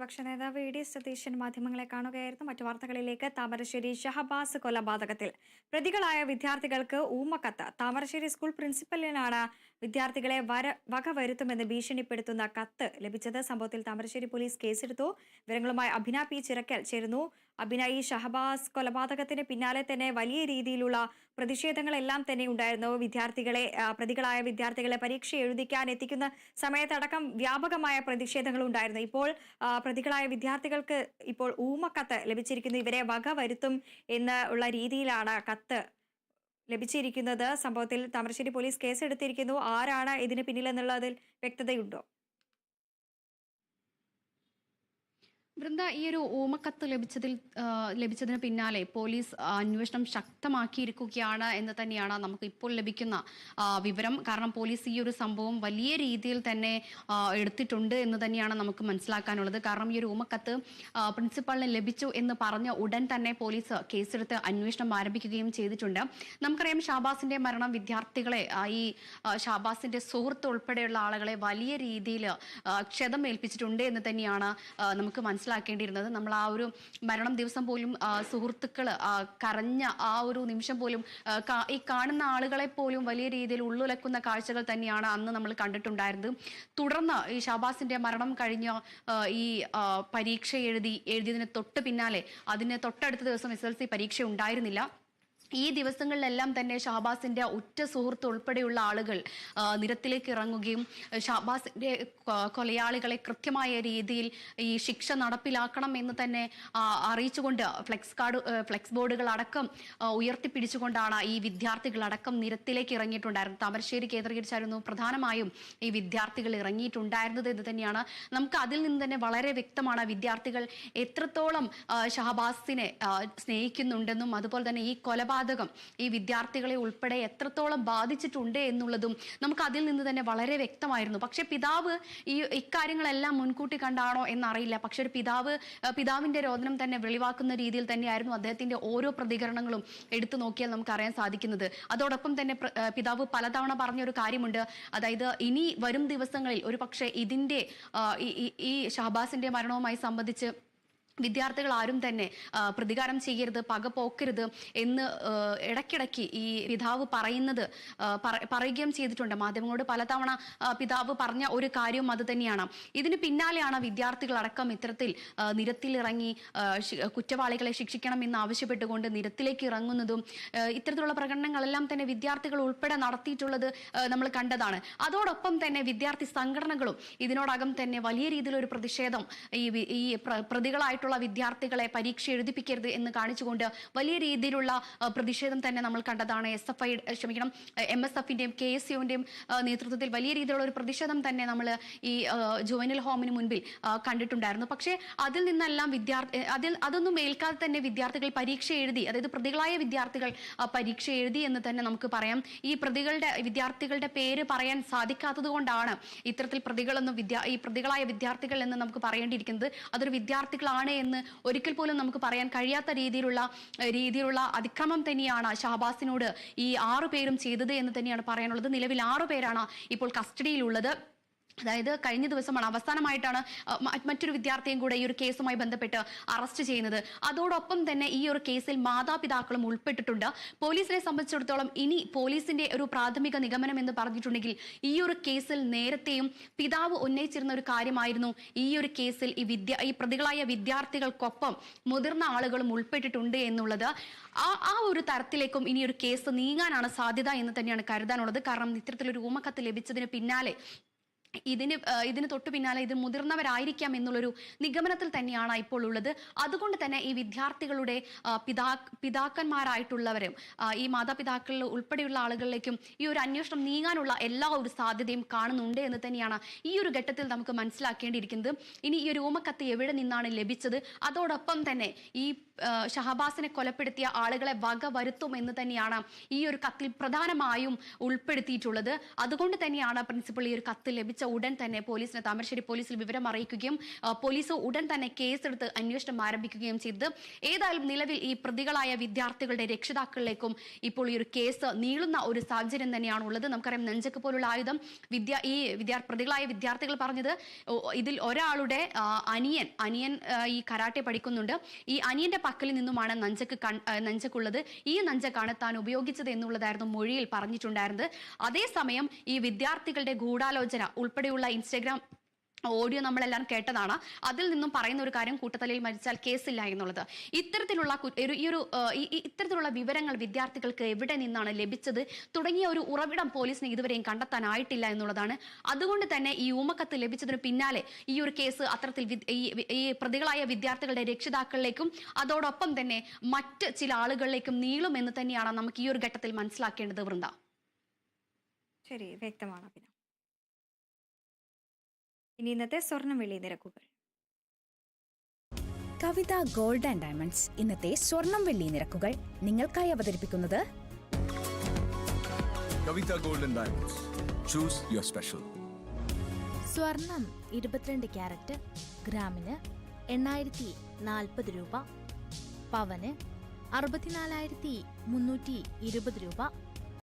പ്രതിപക്ഷ നേതാവ് E D Satheesan മാധ്യമങ്ങളെ കാണുകയായിരുന്നു. മറ്റു വാർത്തകളിലേക്ക് താമരശ്ശേരി ഷഹബാസ് കൊലപാതകത്തിൽ. പ്രതികളായ വിദ്യാർത്ഥികൾക്ക് ഊമക്കത്ത്. താമരശ്ശേരി സ്കൂൾ പ്രിൻസിപ്പലിനാണ് വിദ്യാർത്ഥികളെ വര വകവരുത്തുമെന്ന് ഭീഷണിപ്പെടുത്തുന്ന കത്ത് ലഭിച്ചത്. സംഭവത്തിൽ താമരശ്ശേരി പോലീസ് കേസെടുത്തു. വിവരങ്ങളുമായി അഭിന പി ചിറക്കൽ ചേരുന്നു. അഭിന ഈ ഷഹബാസ് കൊലപാതകത്തിന് പിന്നാലെ തന്നെ വലിയ രീതിയിലുള്ള പ്രതിഷേധങ്ങളെല്ലാം തന്നെ ഉണ്ടായിരുന്നു. വിദ്യാർത്ഥികളെ പ്രതികളായ വിദ്യാർത്ഥികളെ പരീക്ഷ എഴുതിക്കാൻ എത്തിക്കുന്ന സമയത്തടക്കം വ്യാപകമായ പ്രതിഷേധങ്ങൾ ഉണ്ടായിരുന്നു. ഇപ്പോൾ പ്രതികളായ വിദ്യാർത്ഥികൾക്ക് ഇപ്പോൾ ഊമക്കത്ത് ലഭിച്ചിരിക്കുന്നു. ഇവരെ വക വരുത്തും എന്ന് ഉള്ള രീതിയിലാണ് കത്ത് ലഭിച്ചിരിക്കുന്നത്. സംഭവത്തിൽ താമരശ്ശേരി പോലീസ് കേസെടുത്തിരിക്കുന്നു. ആരാണ് ഇതിന് പിന്നിലെന്നുള്ളതിൽ വ്യക്തതയുണ്ടോ? വൃന്ദ ഈ ഒരു ഓമക്കത്ത് ലഭിച്ചതിൽ ലഭിച്ചതിന് പിന്നാലെ പോലീസ് അന്വേഷണം ശക്തമാക്കിയിരിക്കുകയാണ് എന്ന് തന്നെയാണ് നമുക്ക് ഇപ്പോൾ ലഭിക്കുന്ന വിവരം. കാരണം പോലീസ് ഈ ഒരു സംഭവം വലിയ രീതിയിൽ തന്നെ എടുത്തിട്ടുണ്ട് എന്ന് തന്നെയാണ് നമുക്ക് മനസ്സിലാക്കാനുള്ളത്. കാരണം ഈ ഒരു ഓമക്കത്ത് പ്രിൻസിപ്പാളിന് ലഭിച്ചു എന്ന് പറഞ്ഞ ഉടൻ തന്നെ പോലീസ് കേസെടുത്ത് അന്വേഷണം ആരംഭിക്കുകയും ചെയ്തിട്ടുണ്ട്. നമുക്കറിയാം ഷാബാസിന്റെ മരണം വിദ്യാർത്ഥികളെ ഈ ഷാബാസിന്റെ സുഹൃത്ത് ഉൾപ്പെടെയുള്ള ആളുകളെ വലിയ രീതിയിൽ ക്ഷതം ഏൽപ്പിച്ചിട്ടുണ്ട് എന്ന് തന്നെയാണ് നമുക്ക് നമുക്ക് മനസ്സിലാക്കേണ്ടിയിരുന്നത്. നമ്മൾ ആ ഒരു മരണം ദിവസം പോലും സുഹൃത്തുക്കൾ കരഞ്ഞ ആ ഒരു നിമിഷം പോലും ഈ കാണുന്ന ആളുകളെ പോലും വലിയ രീതിയിൽ ഉള്ളുലക്കുന്ന കാഴ്ചകൾ തന്നെയാണ് അന്ന് നമ്മൾ കണ്ടിട്ടുണ്ടായിരുന്നത്. തുടർന്ന് ഈ ഷാബാസിന്റെ മരണം കഴിഞ്ഞ ഈ പരീക്ഷ എഴുതി എഴുതിയതിന് തൊട്ട് പിന്നാലെ അതിന് തൊട്ടടുത്ത ദിവസം എസ് എൽ സി പരീക്ഷ ഉണ്ടായിരുന്നില്ല. ഈ ദിവസങ്ങളിലെല്ലാം തന്നെ ഷാബാസിന്റെ ഉറ്റ സുഹൃത്ത് ഉൾപ്പെടെയുള്ള ആളുകൾ നിരത്തിലേക്ക് ഇറങ്ങുകയും ഷാബാസിന്റെ കൊലയാളികളെ കൃത്യമായ രീതിയിൽ ഈ ശിക്ഷ നടപ്പിലാക്കണം എന്ന് തന്നെ അറിയിച്ചുകൊണ്ട് ഫ്ലെക്സ് കാർഡ് ഫ്ലെക്സ് ബോർഡുകൾ അടക്കം ഉയർത്തിപ്പിടിച്ചുകൊണ്ടാണ് ഈ വിദ്യാർത്ഥികൾ അടക്കം നിരത്തിലേക്ക് ഇറങ്ങിയിട്ടുണ്ടായിരുന്നത്. താമരശ്ശേരി കേന്ദ്രീകരിച്ചായിരുന്നു പ്രധാനമായും ഈ വിദ്യാർത്ഥികൾ ഇറങ്ങിയിട്ടുണ്ടായിരുന്നത് എന്ന് തന്നെയാണ്. നമുക്ക് അതിൽ നിന്ന് തന്നെ വളരെ വ്യക്തമാണ് വിദ്യാർത്ഥികൾ എത്രത്തോളം ഷഹബാസിനെ സ്നേഹിക്കുന്നുണ്ടെന്നും അതുപോലെ തന്നെ ഈ കൊലപാതകം ഈ വിദ്യാർത്ഥികളെ ഉൾപ്പെടെ എത്രത്തോളം ബാധിച്ചിട്ടുണ്ട് എന്നുള്ളതും നമുക്ക് അതിൽ നിന്ന് തന്നെ വളരെ വ്യക്തമായിരുന്നു. പക്ഷെ പിതാവ് ഈ ഇക്കാര്യങ്ങളെല്ലാം മുൻകൂട്ടി കണ്ടാണോ എന്നറിയില്ല. പക്ഷെ ഒരു പിതാവ് പിതാവിന്റെ രോദനം തന്നെ വെളിവാക്കുന്ന രീതിയിൽ തന്നെയായിരുന്നു അദ്ദേഹത്തിന്റെ ഓരോ പ്രതികരണങ്ങളും എടുത്തു നോക്കിയാൽ നമുക്ക് അറിയാൻ സാധിക്കുന്നത്. അതോടൊപ്പം തന്നെ പിതാവ് പലതവണ പറഞ്ഞ ഒരു കാര്യമുണ്ട്. അതായത് ഇനി വരും ദിവസങ്ങളിൽ ഒരു പക്ഷേ ഈ ഷഹബാസിന്റെ മരണവുമായി സംബന്ധിച്ച് വിദ്യാർത്ഥികൾ ആരും തന്നെ പ്രതികാരം ചെയ്യരുത് പക പോക്കരുത് എന്ന് ഇടയ്ക്കിടയ്ക്ക് ഈ പിതാവ് പറയുന്നത് പറയുകയും ചെയ്തിട്ടുണ്ട്. മാധ്യമങ്ങളോട് പലതവണ പിതാവ് പറഞ്ഞ ഒരു കാര്യവും അത് തന്നെയാണ്. ഇതിന് പിന്നാലെയാണ് വിദ്യാർത്ഥികളടക്കം ഇത്തരത്തിൽ നിരത്തിലിറങ്ങി കുറ്റവാളികളെ ശിക്ഷിക്കണം എന്ന് ആവശ്യപ്പെട്ടുകൊണ്ട് നിരത്തിലേക്ക് ഇറങ്ങുന്നതും ഇത്തരത്തിലുള്ള പ്രകടനങ്ങളെല്ലാം തന്നെ വിദ്യാർത്ഥികൾ ഉൾപ്പെടെ നടത്തിയിട്ടുള്ളത് നമ്മൾ കണ്ടതാണ്. അതോടൊപ്പം തന്നെ വിദ്യാർത്ഥി സംഘടനകളും ഇതിനോടകം തന്നെ വലിയ രീതിയിലൊരു പ്രതിഷേധം ഈ വി- പ്രതികളായിട്ടുള്ള വിദ്യാർത്ഥികളെ പരീക്ഷ എഴുതിപ്പിക്കരുത് എന്ന് കാണിച്ചുകൊണ്ട് വലിയ രീതിയിലുള്ള പ്രതിഷേധം തന്നെ നമ്മൾ കണ്ടതാണ്. എസ് എഫ് ഐ ക്ഷമിക്കണം എം എസ് എഫിന്റെയും കെ എസ് യുവിന്റെയും നേതൃത്വത്തിൽ വലിയ രീതിയിലുള്ള ഒരു പ്രതിഷേധം തന്നെ നമ്മൾ ഈ ജുവനൽ ഹോമിന് മുൻപിൽ കണ്ടിട്ടുണ്ടായിരുന്നു. പക്ഷേ അതിൽ നിന്നെല്ലാം വിദ്യാർത്ഥി അതിൽ അതൊന്നും ഏൽക്കാതെ തന്നെ വിദ്യാർത്ഥികൾ പരീക്ഷ എഴുതി അതായത് പ്രതികളായ വിദ്യാർത്ഥികൾ പരീക്ഷ എഴുതി എന്ന് തന്നെ നമുക്ക് പറയാം. ഈ പ്രതികളുടെ വിദ്യാർത്ഥികളുടെ പേര് പറയാൻ സാധിക്കാത്തത് കൊണ്ടാണ് ഇത്തരത്തിൽ പ്രതികളെന്നും വിദ്യാ ഈ പ്രതികളായ വിദ്യാർത്ഥികൾ എന്ന് നമുക്ക് പറയേണ്ടിയിരിക്കുന്നത്. അതൊരു വിദ്യാർത്ഥികളാണ് എന്ന് ഒരിക്കൽ പോലും നമുക്ക് പറയാൻ കഴിയാത്ത രീതിയിലുള്ള രീതിയിലുള്ള അതിക്രമം തന്നെയാണ് ഷഹബാസിനോട് ഈ ആറു പേരും ചെയ്തത് എന്ന് തന്നെയാണ് പറയാനുള്ളത്. നിലവിൽ ആറു പേരാണ് ഇപ്പോൾ കസ്റ്റഡിയിലുള്ളത്. അതായത് കഴിഞ്ഞ ദിവസമാണ് അവസാനമായിട്ടാണ് മറ്റൊരു വിദ്യാർത്ഥിയും കൂടെ ഈ ഒരു കേസുമായി ബന്ധപ്പെട്ട് അറസ്റ്റ് ചെയ്യുന്നത്. അതോടൊപ്പം തന്നെ ഈ ഒരു കേസിൽ മാതാപിതാക്കളും ഉൾപ്പെട്ടിട്ടുണ്ട്. പോലീസിനെ സംബന്ധിച്ചിടത്തോളം ഇനി പോലീസിന്റെ ഒരു പ്രാഥമിക നിഗമനം എന്ന് പറഞ്ഞിട്ടുണ്ടെങ്കിൽ ഈ ഒരു കേസിൽ നേരത്തെയും പിതാവ് ഉന്നയിച്ചിരുന്ന ഒരു കാര്യമായിരുന്നു ഈ ഒരു കേസിൽ ഈ വിദ്യ ഈ പ്രതികളായ വിദ്യാർത്ഥികൾക്കൊപ്പം മുതിർന്ന ആളുകളും ഉൾപ്പെട്ടിട്ടുണ്ട് എന്നുള്ളത്. ആ ആ ഒരു തരത്തിലേക്കും ഇനി ഒരു കേസ് നീങ്ങാനാണ് സാധ്യത എന്ന് തന്നെയാണ് കരുതാനുള്ളത്. കാരണം ഇത്തരത്തിലൊരു ഊമക്കത്ത് ലഭിച്ചതിന് പിന്നാലെ ഇതിന് ഇതിന് തൊട്ടു പിന്നാലെ ഇത് മുതിർന്നവരായിരിക്കാം എന്നുള്ളൊരു നിഗമനത്തിൽ തന്നെയാണ് ഇപ്പോൾ ഉള്ളത്. അതുകൊണ്ട് തന്നെ ഈ വിദ്യാർത്ഥികളുടെ പിതാ പിതാക്കന്മാരായിട്ടുള്ളവരും ഈ മാതാപിതാക്കളിൽ ഉൾപ്പെടെയുള്ള ആളുകളിലേക്കും ഈ ഒരു അന്വേഷണം നീങ്ങാനുള്ള എല്ലാ ഒരു സാധ്യതയും കാണുന്നുണ്ട് എന്ന് തന്നെയാണ് ഈ ഒരു ഘട്ടത്തിൽ നമുക്ക് മനസ്സിലാക്കേണ്ടിയിരിക്കുന്നത്. ഇനി ഈ ഒരു ഊമക്കത്ത് എവിടെ നിന്നാണ് ലഭിച്ചത്? അതോടൊപ്പം തന്നെ ഈ ഷഹബാസിനെ കൊലപ്പെടുത്തിയ ആളുകളെ വക വരുത്തും എന്ന് തന്നെയാണ് ഈ ഒരു കത്തിൽ പ്രധാനമായും ഉൾപ്പെടുത്തിയിട്ടുള്ളത്. അതുകൊണ്ട് തന്നെയാണ് പ്രിൻസിപ്പൾ ഈ ഒരു കത്ത് ലഭിച്ചത്. ലഭിച്ച ഉടൻ തന്നെ പോലീസിന് താമരശ്ശേരി പോലീസിൽ വിവരം അറിയിക്കുകയും പോലീസ് ഉടൻ തന്നെ കേസെടുത്ത് അന്വേഷണം ആരംഭിക്കുകയും ചെയ്തത് ഏതായാലും നിലവിൽ ഈ പ്രതികളായ വിദ്യാർത്ഥികളുടെ രക്ഷിതാക്കളിലേക്കും ഇപ്പോൾ ഈ ഒരു കേസ് നീളുന്ന ഒരു സാഹചര്യം തന്നെയാണ് ഉള്ളത് നമുക്കറിയാം നെഞ്ചക്ക് പോലുള്ള ആയുധം വിദ്യ ഈ വിദ്യാ പ്രതികളായ വിദ്യാർത്ഥികൾ പറഞ്ഞത് ഇതിൽ ഒരാളുടെ അനിയൻ അനിയൻ ഈ കരാട്ടെ പഠിക്കുന്നുണ്ട്. ഈ അനിയന്റെ പക്കലിൽ നിന്നുമാണ് നഞ്ചക്ക് നഞ്ചക്കുള്ളത്. ഈ നഞ്ചക്കാണ് താൻ ഉപയോഗിച്ചത് എന്നുള്ളതായിരുന്നു മൊഴിയിൽ പറഞ്ഞിട്ടുണ്ടായിരുന്നത്. അതേസമയം ഈ വിദ്യാർത്ഥികളുടെ ഗൂഢാലോചന ഉൾപ്പെടെയുള്ള ഇൻസ്റ്റഗ്രാം ഓഡിയോ നമ്മളെല്ലാം കേട്ടതാണ്. അതിൽ നിന്നും പറയുന്ന ഒരു കാര്യം കൂട്ടത്തലയിൽ മരിച്ചാൽ കേസില്ല എന്നുള്ളത്. ഇത്തരത്തിലുള്ള ഒരു- ഈ ഒരു ഇത്തരത്തിലുള്ള വിവരങ്ങൾ വിദ്യാർത്ഥികൾക്ക് എവിടെ നിന്നാണ് ലഭിച്ചത്? തുടങ്ങിയ ഒരു ഉറവിടം പോലീസിന് ഇതുവരെയും കണ്ടെത്താനായിട്ടില്ല എന്നുള്ളതാണ്. അതുകൊണ്ട് തന്നെ ഈ ഊമക്കത്ത് ലഭിച്ചതിന് പിന്നാലെ ഈ ഒരു കേസ് അത്തരത്തിൽ ഈ- പ്രതികളായ വിദ്യാർത്ഥികളുടെ രക്ഷിതാക്കളിലേക്കും അതോടൊപ്പം തന്നെ മറ്റ് ചില ആളുകളിലേക്കും നീളുമെന്ന് തന്നെയാണ് നമുക്ക് ഈ ഒരു ഘട്ടത്തിൽ മനസ്സിലാക്കേണ്ടത് വൃന്ദ. ശരി വ്യക്തമാണ് അഭിന. ഇനി ഇന്നത്തെ സ്വർണം വെള്ളി നിരക്കുകൾ കവിത ഗോൾഡ് ആൻഡ് ഡയമണ്ട്സ് ഇന്നത്തെ സ്വർണം വെള്ളി നിരക്കുകൾ നിങ്ങൾക്കായി അവതരിപ്പിക്കുന്നത് Kavitha gold and diamonds Choose your special. സ്വർണം ഇരുപത്തിരണ്ട് ക്യാരറ്റ് ഗ്രാമിന് എണ്ണായിരത്തി നാൽപ്പത് രൂപ പവന് അറുപത്തിനാലായിരത്തി മുന്നൂറ്റി ഇരുപത് രൂപ